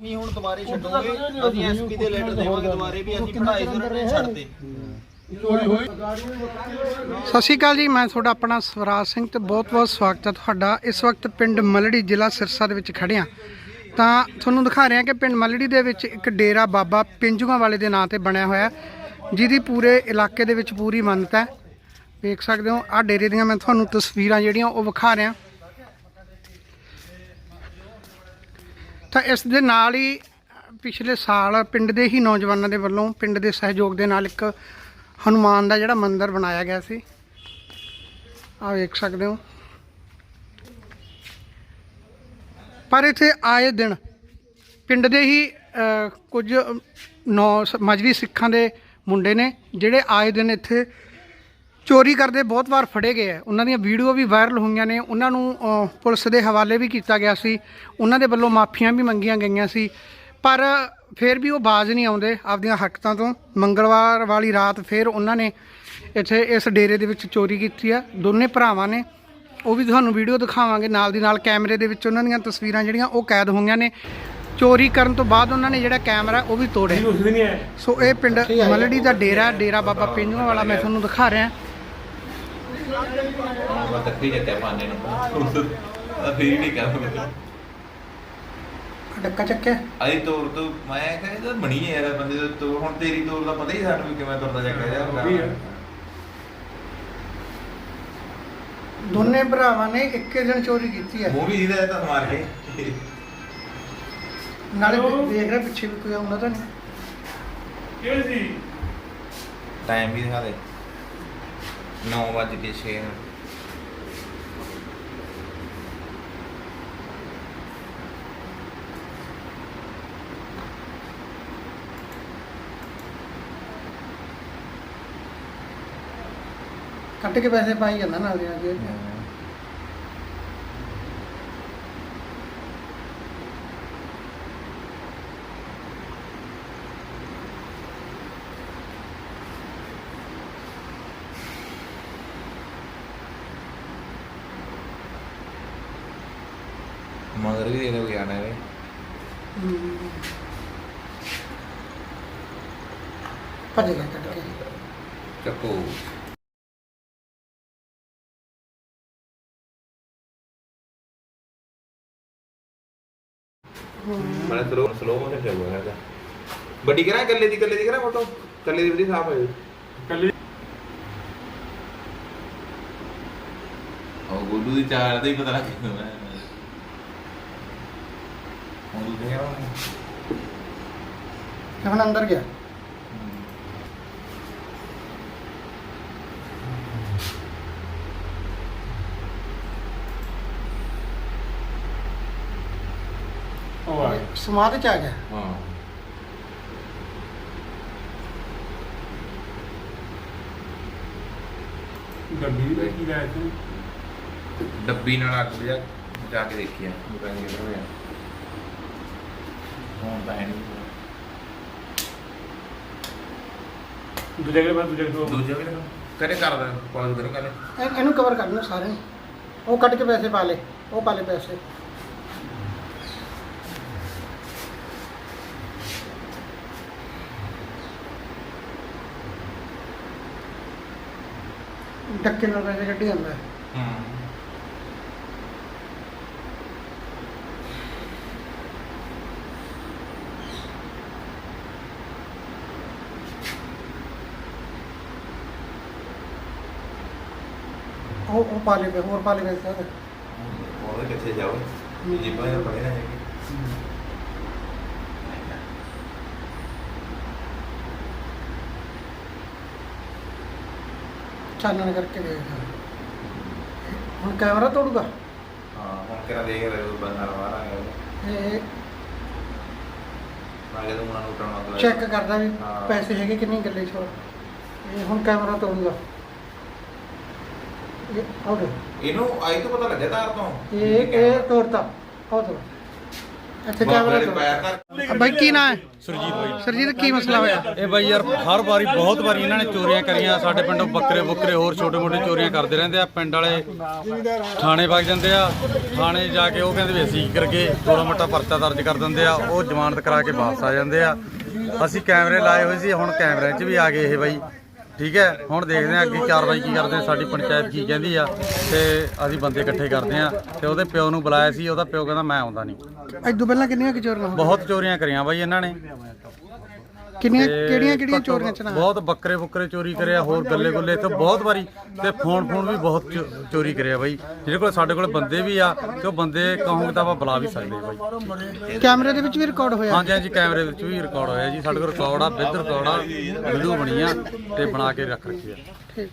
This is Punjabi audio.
ਨਹੀਂ ਹੁਣ ਦੁਬਾਰੇ ਛੱਡੋਗੇ। ਅਸੀਂ ਐਸਪੀ ਦੇ ਲੈਟਰ ਦੇਵਾਂਗੇ ਦੁਬਾਰੇ ਵੀ ਅਸੀਂ ਪੜਾਈ ਸਰ ਛੱਡਤੇ ਸਤਿ ਸ਼੍ਰੀ ਅਕਾਲ ਜੀ ਮੈਂ ਤੁਹਾਡਾ ਆਪਣਾ ਸਵਰਾਜ ਸਿੰਘ ਤੇ ਬਹੁਤ-ਬਹੁਤ ਸਵਾਗਤ ਹੈ ਤੁਹਾਡਾ। ਇਸ ਵਕਤ ਪਿੰਡ ਮਲੜੀ ਜ਼ਿਲ੍ਹਾ ਸਿਰਸਾ ਦੇ ਵਿੱਚ ਖੜੇ ਤਾਂ ਤੁਹਾਨੂੰ ਦਿਖਾ ਰਹੇ ਹਾਂ ਕਿ ਪਿੰਡ ਮਲੜੀ ਦੇ ਵਿੱਚ ਇੱਕ ਡੇਰਾ ਬਾਬਾ ਪਿੰਜੂਆਂ ਵਾਲੇ ਦੇ ਨਾਂ ਤੇ ਬਣਿਆ ਹੋਇਆ ਜਿਹਦੀ ਪੂਰੇ ਇਲਾਕੇ ਦੇ ਵਿੱਚ ਪੂਰੀ ਮੰਨਤਾ ਹੈ। ਵੇਖ ਸਕਦੇ ਹੋ ਆਹ ਡੇਰੇ ਦੀਆਂ ਮੈਂ ਤੁਹਾਨੂੰ ਤਸਵੀਰਾਂ ਜਿਹੜੀਆਂ ਉਹ ਵਿਖਾ ਰਿਹਾ। ਤਾਂ ਇਸ ਦੇ ਨਾਲ ਹੀ ਪਿਛਲੇ ਸਾਲ ਪਿੰਡ ਦੇ ਹੀ ਨੌਜਵਾਨਾਂ ਦੇ ਵੱਲੋਂ ਪਿੰਡ ਦੇ ਸਹਿਯੋਗ ਦੇ ਨਾਲ ਇੱਕ ਹਨੂਮਾਨ ਦਾ ਜਿਹੜਾ ਮੰਦਿਰ ਬਣਾਇਆ ਗਿਆ ਸੀ। ਆਹ ਵੇਖ ਸਕਦੇ ਹੋ। ਪਰ ਇੱਥੇ ਆਏ ਦਿਨ ਪਿੰਡ ਦੇ ਹੀ ਕੁਝ ਨੌ ਸ- ਮਜਬੀ ਸਿੱਖਾਂ ਦੇ ਮੁੰਡੇ ਨੇ ਜਿਹੜੇ ਆਏ ਦਿਨ ਇੱਥੇ ਚੋਰੀ ਕਰਦੇ ਬਹੁਤ ਵਾਰ ਫੜੇ ਗਏ ਆ। ਉਹਨਾਂ ਦੀਆਂ ਵੀਡੀਓ ਵੀ ਵਾਇਰਲ ਹੋਈਆਂ ਨੇ। ਉਹਨਾਂ ਨੂੰ ਪੁਲਿਸ ਦੇ ਹਵਾਲੇ ਵੀ ਕੀਤਾ ਗਿਆ ਸੀ। ਉਹਨਾਂ ਦੇ ਵੱਲੋਂ ਮਾਫੀਆਂ ਵੀ ਮੰਗੀਆਂ ਗਈਆਂ ਸੀ। ਪਰ ਫਿਰ ਵੀ ਉਹ ਬਾਜ਼ ਨਹੀਂ ਆਉਂਦੇ ਆਪਦੀਆਂ ਹਰਕਤਾਂ ਤੋਂ। ਮੰਗਲਵਾਰ ਵਾਲੀ ਰਾਤ ਫਿਰ ਉਹਨਾਂ ਨੇ ਇੱਥੇ ਇਸ ਡੇਰੇ ਦੇ ਵਿੱਚ ਚੋਰੀ ਕੀਤੀ ਆ। ਦੋਨੇ ਭਰਾਵਾਂ ਨੇ। ਉਹ ਵੀ ਤੁਹਾਨੂੰ ਵੀਡੀਓ ਦਿਖਾਵਾਂਗੇ। ਨਾਲ ਦੀ ਨਾਲ ਕੈਮਰੇ ਦੇ ਵਿੱਚ ਉਹਨਾਂ ਦੀਆਂ ਤਸਵੀਰਾਂ ਜਿਹੜੀਆਂ ਉਹ ਕੈਦ ਹੋਈਆਂ ਨੇ। ਚੋਰੀ ਕਰਨ ਤੋਂ ਬਾਅਦ ਉਹਨਾਂ ਨੇ ਜਿਹੜਾ ਕੈਮਰਾ ਉਹ ਵੀ ਤੋੜਿਆ। ਸੋ ਇਹ ਪਿੰਡ ਮਲੜੀ ਦਾ ਡੇਰਾ ਡੇਰਾ ਬਾਬਾ ਪਿੰਜੂਆਂ ਵਾਲਾ ਮੈਂ ਤੁਹਾਨੂੰ ਦਿਖਾ ਰਿਹਾ। ਮੈਂ ਤੱਕੀ ਜੱਟਿਆ ਪਾਣੇ ਨੂੰ। ਆ ਫੇਰ ਨਹੀਂ ਕਰ ਡੱਕਾ ਚੱਕਿਆ? ਆਈ ਤੋਰ ਤੋਂ ਮੈਂ ਕਹਿੰਦਾ ਬਣੀ ਹੈ ਯਾਰ ਬੰਦੇ ਤੋਂ ਤੋਰ। ਹੁਣ ਤੇਰੀ ਤੋਰ ਦਾ ਪਤਾ ਹੀ ਸਾਨੂੰ ਵੀ ਕਿਵੇਂ ਤੁਰਦਾ ਚੱਕਿਆ ਜਾ ਦੋਨੇ ਭਰਾਵਾਂ ਨੇ ਇੱਕੇ ਦਿਨ ਚੋਰੀ ਕੀਤੀ ਹੈ। ਮੂਵੀ ਇਹਦਾ ਤਾਂ ਮਾਰ ਕੇ। ਨਾਲੇ ਦੇਖ ਰਿਹਾ ਪਿੱਛੇ ਵੀ ਕੋਈ ਆਉਂਦਾ ਤਾਂ ਨਹੀਂ। ਟਾਈਮ ਵੀ ਦਿਖਾ ਦੇ। 9 ਵਜੇ ਕੇ 6 ਕੱਟ ਕੇ ਪੈਸੇ ਪਾਈ ਜਾਂਦਾ ਨਾਲ ਦੇ ਨਾਲ। ਮਗਰ ਵੀ ਇਹ ਹਮ। ਭੱਜ ਗਿਆ ਕੱਟ ਕੇ ਚੱਕੋ ਮੈਂ ਸਲੋ ਸਲੋ ਮੋਸ਼ਨ ਚੱਲੂਗਾ ਹੈਗਾ ਵੱਡੀ ਕਰਾਂ ਕੱਲੇ ਦੀ ਕੱਲੇ ਦੀ ਕਰਾਂ ਫੋਟੋ ਕੱਲੇ ਦੀ ਵੀ ਸਾਫ਼ ਹੋਈ ਕੱਲੇ ਉਹ ਗੁੱਡੂ ਦੀ ਚਾਰ ਦਾ ਹੀ ਪਤਾ ਲੱਗ ਗਿਆ ਮੈਂ ਉਹ ਦੂਜੇ ਆ ਹੁਣ ਅੰਦਰ ਗਿਆ? ਸਮਾਧ ਚ ਆ ਗਿਆ। ਹਾਂ। ਗੱਡੀ ਦਾ ਕੀ ਲਾਇਆ ਤੂੰ ਡੱਬੀ ਨਾਲ ਅੱਗ ਜਾ ਜਾ ਕੇ ਦੇਖਿਆ ਦੁਕਾਨ ਕਿੱਧਰ ਹੋਇਆ। ਹੁਣ ਤਾਂ ਹੈ ਨਹੀਂ। ਦੂਜੇ ਕੋਲ ਦੂਜੇ ਕੋਲ ਦੂਜਾ ਵੀ ਕਰੇ ਕਰਦਾ ਕਾਲ ਕਰੋ ਕਰੇ। ਇਹ- ਇਹਨੂੰ ਕਵਰ ਕਰਨਾ ਸਾਰੇ। ਨੂੰ। ਉਹ ਕੱਟ ਕੇ ਪੈਸੇ ਪਾ ਲੇ ਉਹ ਪਾ ਲੇ ਪੈਸੇ। ਡੱਕੇ ਨਾਲ ਪੈਸੇ ਕੱਢੀ ਜਾਂਦਾ। ਹੈ। ਹੂੰ। ਉਹ ਉਹ ਹੋਰ ਸਾਰੇ। ਉਹ ਕਿੱਥੇ ਜਾਓ ਜੀ ਬਾਹਰ ਚਾਨਣ ਕਰਕੇ ਦੇਖ ਹੁਣ ਕੈਮਰਾ ਤੋੜੂਗਾ ਹਾਂ ਹੁਣ ਕਿਹੜਾ ਦੇਖ ਰਹੇ ਹੋ ਬੰਦਾ ਆ ਗਿਆ ਇਹ ਮੈਂ ਕਿਹਾ ਉਹਨਾਂ ਨੂੰ ਉਟਣ ਚੈੱਕ ਕਰਦਾ ਵੀ ਹਾਂ। ਪੈਸੇ ਹੈਗੇ ਕਿ ਨਹੀਂ ਗੱਲੇ 'ਚ ਹੋਰ। ਇਹ ਹੁਣ ਕੈਮਰਾ ਤੋੜੂਗਾ ਇਹ ਆਉਟ ਇਹਨੂੰ ਆਈ ਤੋਂ ਪਤਾ ਲੱਗਿਆ ਤਾਰ ਤੋਂ? ਇਹ ਇਹ ਤੋੜਤਾ। ਆਉਟ ਇੱਥੇ ਬਾਬੇ ਕੈਮਰਾ ਨੇ ਪੈਰ ਧਰ ਬਾਈ ਕੀ ਨਾਂ ਹੈ? ਸੁਰਜੀਤ ਬਾਈ। ਸਰਜੀਤ ਕੀ ਮਸਲਾ ਹੋਇਆ? ਇਹ ਬਾਈ ਯਾਰ ਹਰ ਵਾਰੀ ਬਹੁਤ ਵਾਰੀ ਇਹਨਾਂ ਨੇ ਚੋਰੀਆਂ ਕਰੀਆਂ। ਸਾਡੇ ਪਿੰਡੋਂ ਬੱਕਰੇ ਬੁੱਕਰੇ ਹੋਰ ਛੋਟੇ ਮੋਟੇ ਚੋਰੀਆਂ ਕਰਦੇ ਰਹਿੰਦੇ ਆ। ਪਿੰਡ ਵਾਲੇ ਥਾਣੇ ਵਗ ਜਾਂਦੇ ਆ। ਥਾਣੇ ਜਾ ਕੇ ਉਹ ਕਹਿੰਦੇ ਵੀ ਅਸੀਂ ਕੀ ਕਰਗੇ ਥੋੜਾ ਮੋਟਾ ਪਰਚਾ ਦਰਜ ਕਰ ਦਿੰਦੇ ਆ। ਉਹ ਜ਼ਮਾਨਤ ਕਰਾ ਕੇ ਵਾਪਸ ਆ ਜਾਂਦੇ ਆ। ਅਸੀਂ ਕੈਮਰੇ ਲਾਏ ਹੋਏ ਸੀ। ਹੁਣ ਕੈਮਰਿਆਂ 'ਚ ਵੀ ਆ ਗਏ ਇਹ ਬਾਈ। ਠੀਕ ਹੈ? ਹੁਣ ਦੇਖਦੇ ਆ ਅੱਗੇ ਕਾਰਵਾਈ ਕੀ ਕਰਦੇ ਆ ਸਾਡੀ ਪੰਚਾਇਤ ਕੀ ਕਹਿੰਦੀ ਆ ਤੇ ਅਸੀਂ ਬੰਦੇ ਇਕੱਠੇ ਕਰਦੇ ਆ ਤੇ ਉਹਦੇ ਪਿਓ ਨੂੰ ਬੁਲਾਇਆ ਸੀ ਉਹਦਾ ਪਿਓ ਕਹਿੰਦਾ ਮੈਂ ਆਉਂਦਾ ਨਹੀਂ। ਇਦੋਂ ਪਹਿਲਾਂ ਕਿੰਨੀਆਂ ਕਿ ਚੋਰੀਆਂ ਬਹੁਤ ਚੋਰੀਆਂ ਕਰੀਆਂ ਬਾਈ ਇਹਨਾਂ ਨੇ। ਕਿੰਨੀਆਂ ਤੇ ਕਿਹੜੀਆਂ ਕਿਹੜੀਆਂ ਘੱਟੋ ਚੋਰੀਆਂ ਚ ਨਾ ਬਹੁਤ ਬੱਕਰੇ ਬੁੱਕਰੇ ਚੋਰੀ ਕਰਿਆ ਹੋਰ ਗੱਲੇ ਗੁੱਲੇ ਤੇ ਬਹੁਤ ਵਾਰੀ ਤੇ ਫੋਨ ਫੋਨ ਵੀ ਬਹੁਤ ਚੋ- ਚੋਰੀ ਕਰਿਆ ਬਾਈ। ਜਿਹਦੇ ਕੋਲ ਸਾਡੇ ਕੋਲ ਬੰਦੇ ਵੀ ਆ ਤੇ ਉਹ ਬੰਦੇ ਕਹੋਗੇ ਤਾਂ ਆਪਾਂ ਬੁਲਾ ਵੀ ਸਕਦੇ ਆ ਬਾਈ। ਕੈਮਰੇ ਦੇ ਵਿੱਚ ਵੀ ਰਿਕਾਰਡ ਹੋਇਆ? ਹਾਂਜੀ ਹਾਂਜੀ ਕੈਮਰੇ ਵਿੱਚ ਵੀ ਰਿਕਾਰਡ ਹੋਇਆ ਜੀ। ਸਾਡੇ ਕੋਲ ਰਿਕਾਰਡ ਆ ਵਿਦ ਰਿਕਾਰਡ ਆ ਵੀਡੀਓ ਬਣੀ ਆ ਤੇ ਬਣਾ ਕੇ ਰੱਖ ਰੱਖੀ ਆ। ਠੀਕ।